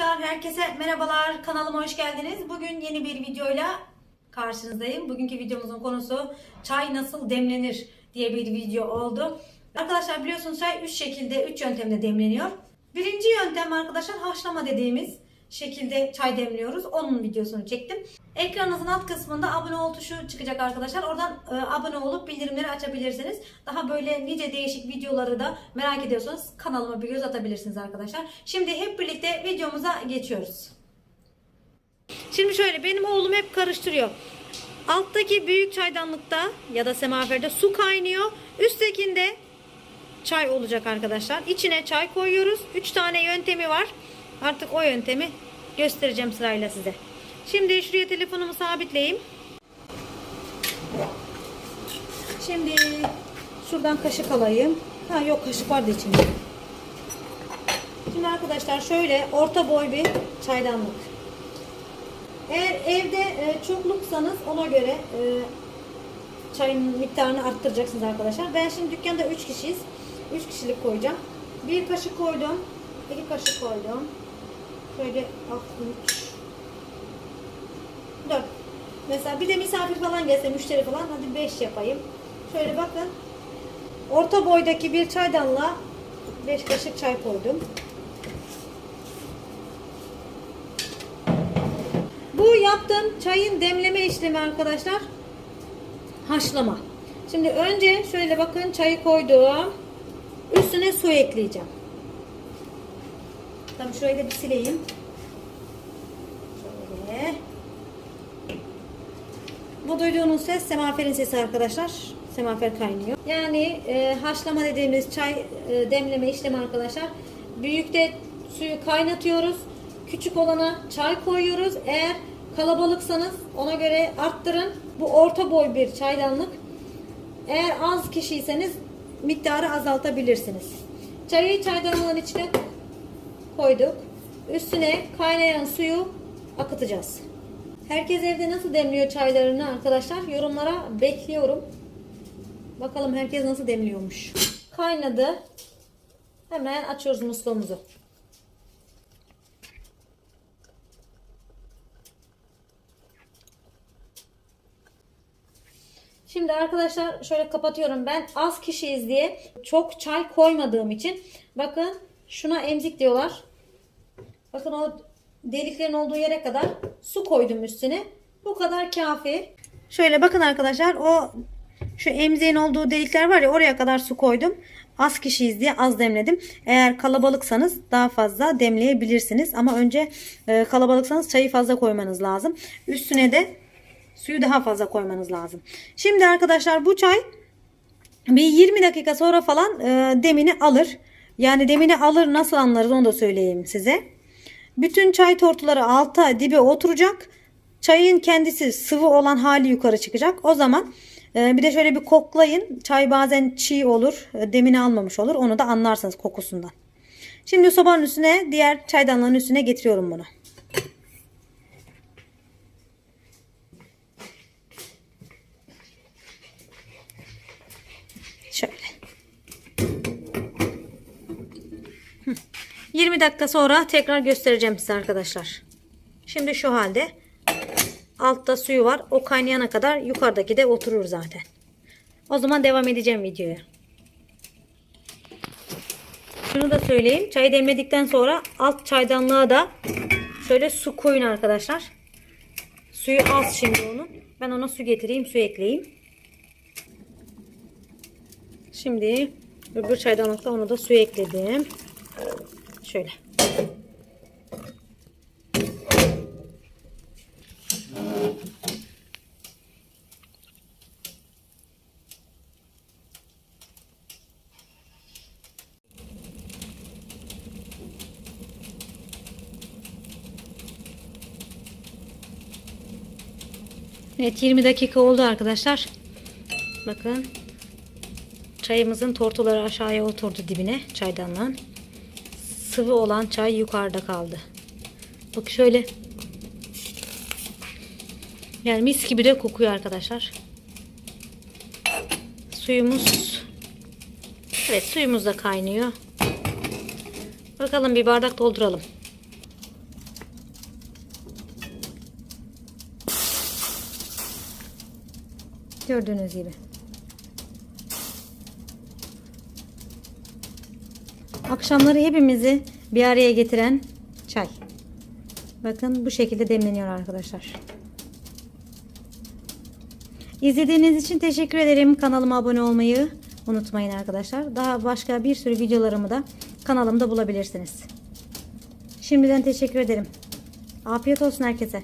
Arkadaşlar herkese merhabalar. Kanalıma hoş geldiniz. Bugün yeni bir videoyla karşınızdayım. Bugünkü videomuzun konusu çay nasıl demlenir diye bir video oldu. Arkadaşlar biliyorsunuz çay 3 şekilde 3 yöntemde demleniyor. Birinci yöntem arkadaşlar haşlama dediğimiz şekilde çay demliyoruz. Onun videosunu çektim. Ekranınızın alt kısmında abone ol tuşu çıkacak arkadaşlar. Oradan e, abone olup bildirimleri açabilirsiniz. Daha böyle nice değişik videoları da merak ediyorsanız kanalıma bir göz atabilirsiniz arkadaşlar. Şimdi hep birlikte videomuza geçiyoruz. Şimdi şöyle benim oğlum hep karıştırıyor. Alttaki büyük çaydanlıkta ya da semaverde su kaynıyor. Üsttekinde çay olacak arkadaşlar. İçine çay koyuyoruz. 3 tane yöntemi var. Artık o yöntemi göstereceğim sırayla size. Şimdi şuraya telefonumu sabitleyeyim. Şimdi şuradan kaşık alayım. Ha yok kaşık vardı içinde. Şimdi arkadaşlar şöyle orta boy bir çaydanlık. Eğer evde e, çokluksanız ona göre e, çayın miktarını arttıracaksınız arkadaşlar. Ben şimdi dükkanda 3 kişiyiz. 3 kişilik koyacağım. Bir kaşık koydum. iki kaşık koydum. Şöyle 3 4 Mesela bir de misafir falan gelse müşteri falan hadi 5 yapayım. Şöyle bakın. Orta boydaki bir çaydanlığa 5 kaşık çay koydum. Bu yaptığım çayın demleme işlemi arkadaşlar. Haşlama. Şimdi önce şöyle bakın çayı koydum. Üstüne su ekleyeceğim. Tabii şurayı da bir sileyim. Şöyle. Bu duyduğunuz ses semaferin sesi arkadaşlar. Semafer kaynıyor. Yani e, haşlama dediğimiz çay e, demleme işlemi arkadaşlar. Büyükte suyu kaynatıyoruz. Küçük olana çay koyuyoruz. Eğer kalabalıksanız ona göre arttırın. Bu orta boy bir çaydanlık. Eğer az kişiyseniz miktarı azaltabilirsiniz. Çayı çaydanlığın içine koyduk. Üstüne kaynayan suyu akıtacağız. Herkes evde nasıl demliyor çaylarını arkadaşlar? Yorumlara bekliyorum. Bakalım herkes nasıl demliyormuş. Kaynadı. Hemen açıyoruz musluğumuzu. Şimdi arkadaşlar şöyle kapatıyorum. Ben az kişiyiz diye çok çay koymadığım için bakın şuna emzik diyorlar. Bakın o deliklerin olduğu yere kadar su koydum üstüne. Bu kadar kafi. Şöyle bakın arkadaşlar o şu emziğin olduğu delikler var ya oraya kadar su koydum. Az kişiyiz diye az demledim. Eğer kalabalıksanız daha fazla demleyebilirsiniz. Ama önce e, kalabalıksanız çayı fazla koymanız lazım. Üstüne de suyu daha fazla koymanız lazım. Şimdi arkadaşlar bu çay bir 20 dakika sonra falan e, demini alır. Yani demini alır nasıl anlarız onu da söyleyeyim size. Bütün çay tortuları alta dibe oturacak. Çayın kendisi sıvı olan hali yukarı çıkacak. O zaman e, bir de şöyle bir koklayın. Çay bazen çiğ olur. e, Demini almamış olur. Onu da anlarsınız kokusundan. Şimdi sobanın üstüne diğer çaydanlığın üstüne getiriyorum bunu. 20 dakika sonra tekrar göstereceğim size arkadaşlar. Şimdi şu halde altta suyu var. O kaynayana kadar yukarıdaki de oturur zaten. O zaman devam edeceğim videoya. Şunu da söyleyeyim. Çayı demledikten sonra alt çaydanlığa da şöyle su koyun arkadaşlar. Suyu az şimdi onun. Ben ona su getireyim, su ekleyeyim. Şimdi öbür çaydanlıkta onu da su ekledim. Şöyle. Evet 20 dakika oldu arkadaşlar. Bakın çayımızın tortuları aşağıya oturdu dibine çaydanlığın sıvı olan çay yukarıda kaldı. Bak şöyle. Yani mis gibi de kokuyor arkadaşlar. Suyumuz. Evet suyumuz da kaynıyor. Bakalım bir bardak dolduralım. Gördüğünüz gibi. Akşamları hepimizi bir araya getiren çay. Bakın bu şekilde demleniyor arkadaşlar. İzlediğiniz için teşekkür ederim. Kanalıma abone olmayı unutmayın arkadaşlar. Daha başka bir sürü videolarımı da kanalımda bulabilirsiniz. Şimdiden teşekkür ederim. Afiyet olsun herkese.